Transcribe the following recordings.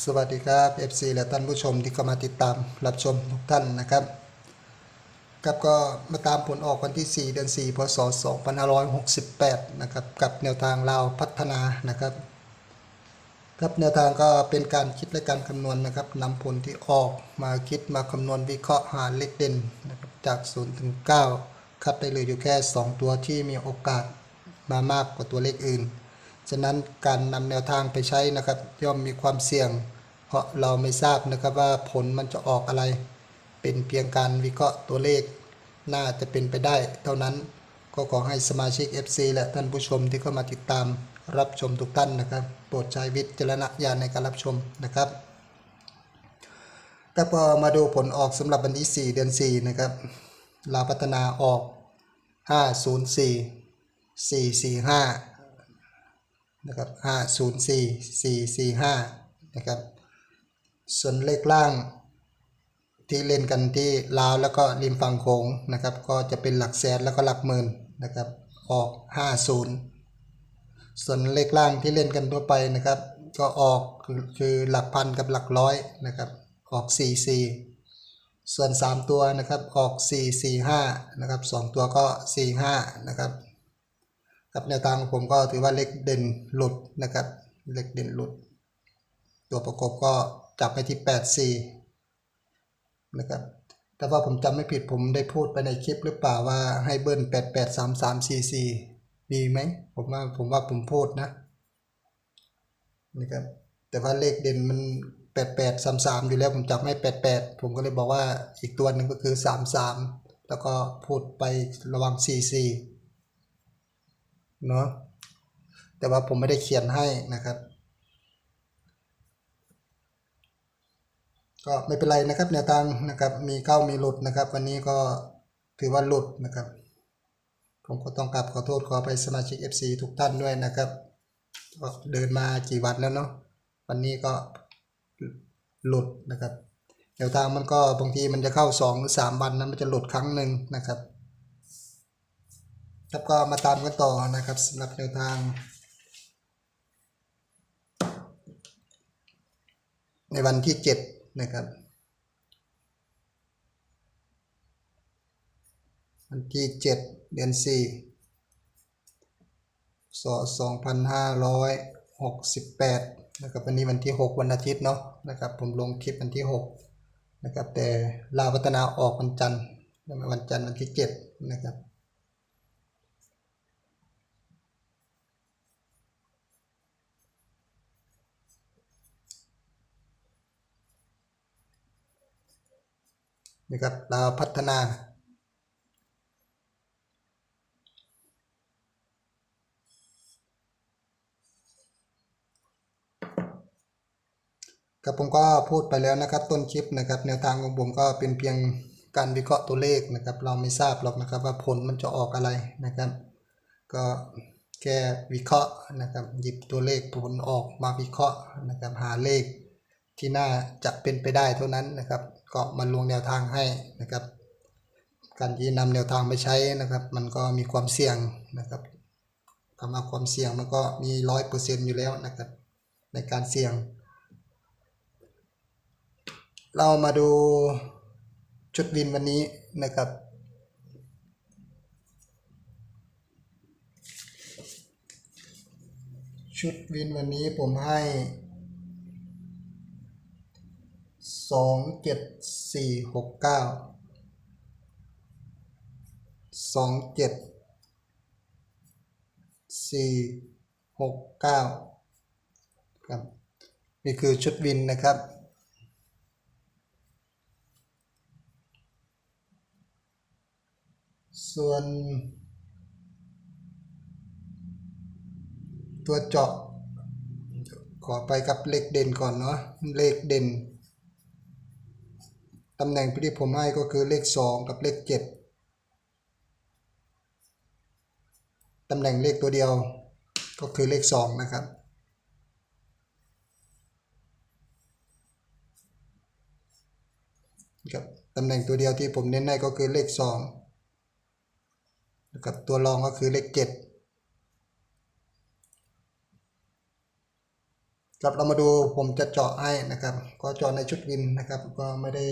สวัสดีครับ FC และท่านผู้ชมที่เข้ามาติดตามรับชมทุกท่านนะครับครับก็มาตามผลออกวันที่ 4 เดือน 4 พศ 2568 นะครับกับแนวทางลาวพัฒนานะครับครับแนวทางก็เป็นการคิดและการคำนวณนะครับนำผลที่ออกมาคิดมาคำนวณวิเคราะห์หาเลขเด่นนะครับจาก 0 ถึง 9 คัดได้เหลยอยู่แค่ 2 ตัวที่มีโอกาสมามากกว่าตัวเลขอื่น ฉะนั้นการนำแนวทางไปใช้นะครับ ย่อมมีความเสี่ยง เพราะเราไม่ทราบนะครับว่าผลมันจะออกอะไร เป็นเพียงการวิเคราะห์ตัวเลข น่าจะเป็นไปได้ เท่านั้นก็ขอให้สมาชิก FC และท่านผู้ชมที่เข้ามาติดตามรับชมทุกท่านนะครับ โปรดใช้วิจารณญาณในการรับชมนะครับก็พอมาดูผลออกสำหรับวันที่ 4 เดือน 4 นะครับลาพัฒนาออก 504 445 นะครับห้าศูนย์สี่สี่สี่ห้านะครับ ส่วนเลขล่างที่เล่นกันที่ลาวแล้วก็ริมฝั่งโขงนะครับ ก็จะเป็นหลักแสนแล้วก็หลักหมื่นนะครับ ออกห้าศูนย์ส่วนเลขล่างที่เล่นกันทั่วไปนะครับ ก็ออกคือหลักพันกับหลักร้อยนะครับ ออกสี่สี่ส่วนสามตัวนะครับออกสี่สี่ห้านะครับสองตัวก็สี่ห้านะครับ ครับแนวทางของผมก็ถือว่าเล็กเด่นหลุดนะครับ เล็กเด่นหลุด ตัวประกบก็จับไปที่ 84 นะครับ แต่ว่าผมจำไม่ผิดผมได้พูดไปในคลิปหรือเปล่าว่าให้เบิ้ล883344 มีไหม ผมว่าผมว่าผมพูดนะนะครับ แต่ว่าเลขเด่นมัน 8833 อยู่แล้วผมจับให้ 88 ผมก็เลยบอกว่าอีกตัวหนึ่งก็คือ 33 แล้วก็พูดไประวัง44 เนาะแต่ว่าผมไม่ได้เขียนให้นะครับ ก็ไม่เป็นไรนะครับแนวทางนะครับมีเข้ามีหลุดนะครับ วันนี้ก็ถือว่าหลุดนะครับ ผมก็ต้องกลับขอโทษขอไปสมาชิก FC ทุกท่านด้วยนะครับก็เดินมากี่วันแล้วเนาะวันนี้ก็หลุดนะครับแนวทางมันก็บางทีมันจะเข้า2หรือ3วันนั้นมันจะหลุดครั้งหนึ่งนะครับ ครับก็มาตามกันต่อนะครับสำหรับแนวทาง ในวันที่ 7 นะครับ วันที่ 7 เดือน4ศ2568 นะครับวันนี้วันที่ 6 วันอาทิตย์เนาะนะครับผมลงคลิปวันที่ 6 นะครับ แต่ลาวพัฒนาออกวันจันทร์วันจันทร์วันที่ 7 นะครับ นะครับเราวพัฒนา ครับผมก็พูดไปแล้วนะครับต้นคลิปนะครับ แนวทางของผมก็เป็นเพียงการวิเคราะห์ตัวเลขนะครับ เราไม่ทราบหรอกนะครับว่าผลมันจะออกอะไรนะครับ ก็แค่วิเคราะห์นะครับ หยิบตัวเลขผลออกมาวิเคราะห์นะครับหาเลข ที่น่าจะเป็นไปได้เท่านั้นนะครับ ก็มาลงแนวทางให้นะครับ การที่นำแนวทางไปใช้นะครับ มันก็มีความเสี่ยงนะครับคำว่าความเสี่ยงมันก็มีร้อยเปอร์เซ็นต์อยู่แล้วนะครับ ในการเสี่ยง เรามาดูชุดวินวันนี้นะครับชุดวินวันนี้ผมให้ สองเจ็ดสี่หกเก้าสองเจ็ดสี่หกเก้าครับ นี่คือชุดวินนะครับ ส่วน ตัวเจาะขอไปกับเลขเด่นก่อนเนาะเลขเด่น ตำแหน่งที่ผมให้ก็คือเลขสองกับเลขเจ็ดตำแหน่งเลขตัวเดียวก็คือเลขสองนะครับครับตำแหน่งตัวเดียวที่ผมเน้นให้ก็คือเลขสองนะครับตัวรองก็คือเลขเจ็ดครับเรามาดูผมจะเจาะให้นะครับ ก็เจาะในชุดวินนะครับ ก็ไม่ได้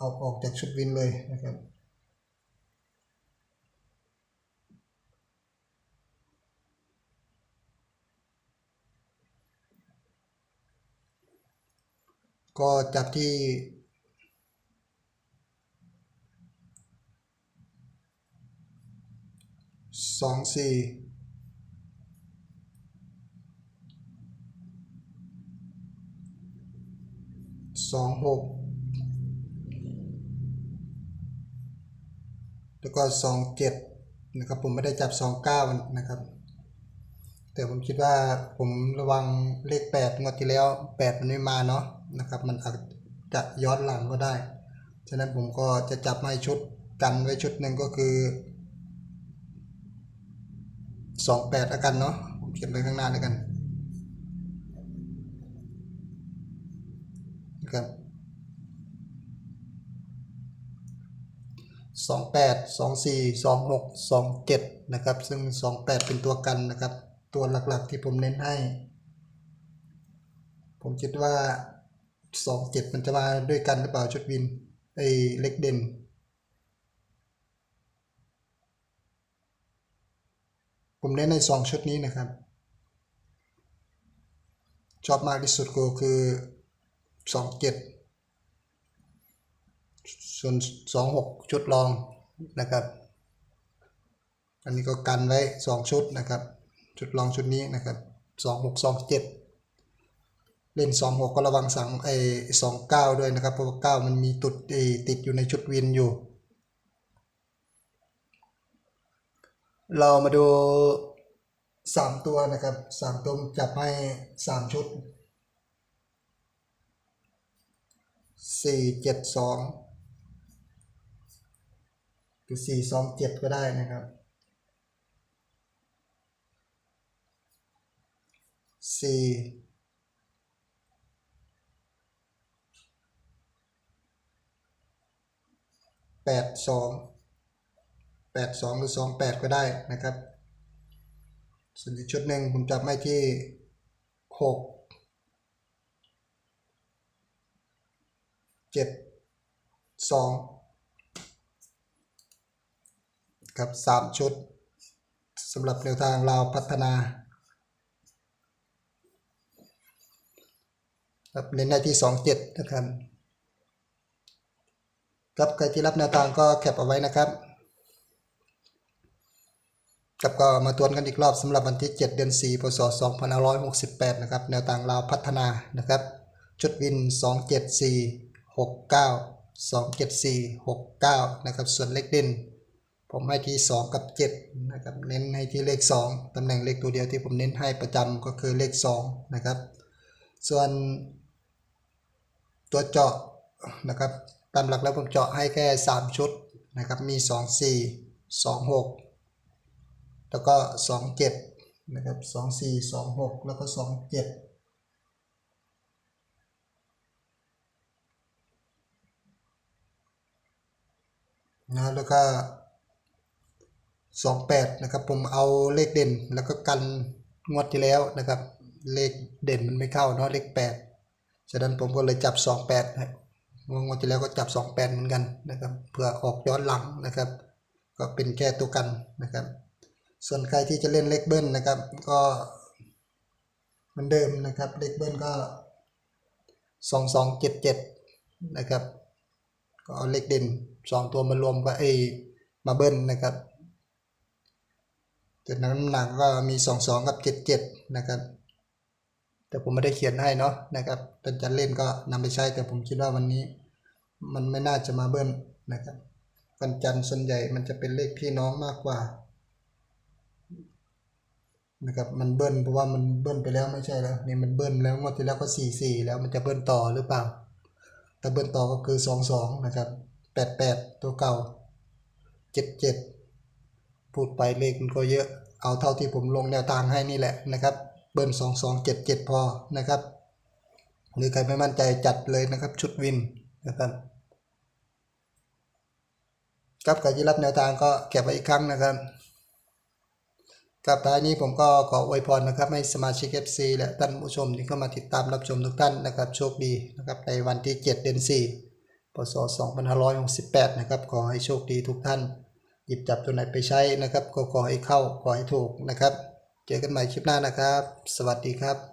เอาออกจากชุดวินเลยนะครับก็จับที่สองสี่สองหก แล้วก็สองเจ็ดนะครับผมไม่ได้จับสองเก้านะครับ แต่ผมคิดว่าผมระวังเลขแปดงวดที่แล้วแปดมันไม่มาเนาะนะครับมันอาจจะย้อนหลังก็ได้ ฉะนั้นผมก็จะจับให้ชุดกันไว้ชุดหนึ่งก็คือสองแปดแล้วกันเนาะผมเขียนไปข้างหน้าแล้วกันนะครับ สองแปดสองสี่สองหกสองเจ็ดนะครับซึ่งสองแปดเป็นตัวกันนะครับ ตัวหลักๆที่ผมเน้นให้ ผมคิดว่าสองเจ็ดมันจะมาด้วยกันหรือเปล่าชุดวินไอ้เล็กเด่นผมเน้นในสองชุดนี้นะครับ ชอบมากที่สุดก็คือสองเจ็ด ส่วนสองหกชุดรองนะครับ อันนี้ก็กันไว้สองชุดนะครับ ชุดรองชุดนี้นะครับสองหกสองเจ็ดเล่นสองหกก็ระวังสังไอสองเก้าด้วยนะครับ เพราะว่าเก้ามันมีตุดติดอยู่ในชุดวินอยู่ เรามาดูสามตัวนะครับสามตัวจับให้สามชุดสี่เจ็ดสอง หรือสี่สองเจ็ดก็ได้นะครับสี่แปดสองแปดสองหรือสองแปดก็ได้นะครับ ส่วนอีกชุดหนึ่งผมจับไม่ที่หกเจ็ดสอง ครับสามชุดสำหรับแนวทางเราวพัฒนาครับเน้นในที่สองเจ็ดนะครับครับใครที่รับแนวทางก็แคปเอาไว้นะครับครับก็มาทวนกันอีกรอบสำหรับวันที่ 7 เดือน 4 พศ 2568 นะครับ แนวทางลาวพัฒนานะครับ ชุดวิน 27469 27469 นะครับ ส่วนเลขเด่น ผมให้ที่ 2 กับ7นะครับเน้นให้ที่เลข 2 ตำแหน่งเลขตัวเดียวที่ผมเน้นให้ประจำก็คือเลข 2 นะครับ ส่วนตัวเจาะนะครับตามหลักแล้วผมเจาะให้แค่ 3 ชุดนะครับมี 24 26 แล้วก็สองเจ็ดนะครับสองสี่สองหกแล้วก็สองเจ็ดนะแล้วก็ สองแปดนะครับผมเอาเลขเด่นแล้วก็กันงวดที่แล้วนะครับ เลขเด่นมันไม่เข้าเนาะเลขแปดฉะนั้นผมก็เลยจับสองแปดงวดที่แล้วก็จับสองแปดเหมือนกันนะครับเพื่อออกย้อนหลังนะครับ ก็เป็นแค่ตัวกันนะครับ ส่วนใครที่จะเล่นเลขเบิ้ลนะครับก็เหมือนเดิมนะครับเลขเบิ้ลก็สองสองเจ็ดเจ็ดนะครับก็เอาเลขเด่นสองตัวมารวมกับไอ้มาเบิ้ลนะครับ แต่น้ำหนักก็มีสองสองกับเจ็ดเจ็ดนะครับ แต่ผมไม่ได้เขียนให้เนาะนะครับเป็นจะเล่นก็นำไปใช้ แต่ผมคิดว่าวันนี้ มันไม่น่าจะมาเบิ้ลนะครับวันจันทร์ส่วนใหญ่มันจะเป็นเลขพี่น้องมากกว่านะครับมันเบิ้ลเพราะว่ามันเบิ้ลไปแล้วไม่ใช่แล้วนี่มันเบิ้ลแล้วงวดที่แล้วก็สี่สี่แล้วมันจะเบิ้ลต่อหรือเปล่าถ้าเบิ้ลต่อก็คือสองสองนะครับแปดแปดตัวเก่าเจ็ดเจ็ด พูดไปเลขมันก็เยอะ เอาเท่าที่ผมลงแนวทางให้นี่แหละนะครับ เบิ้ลสองสองเจ็ดเจ็ดพอนะครับ หรือใครไม่มั่นใจจัดเลยนะครับชุดวินนะครับครับใครที่รับแนวทางก็เก็บไว้อีกครั้งนะครับกับท้ายนี้ผมก็ขออวยพรนะครับให้สมาชิก FC และท่านผู้ชมที่เข้ามาติดตามรับชมทุกท่านนะครับโชคดีนะครับในวันที่ 7 เดือน4พศ2568 นะครับขอให้โชคดีทุกท่าน หยิบจับตัวไหนไปใช้นะครับ ก็ขอให้เข้าขอให้ถูกนะครับ เจอกันใหม่คลิปหน้านะครับ สวัสดีครับ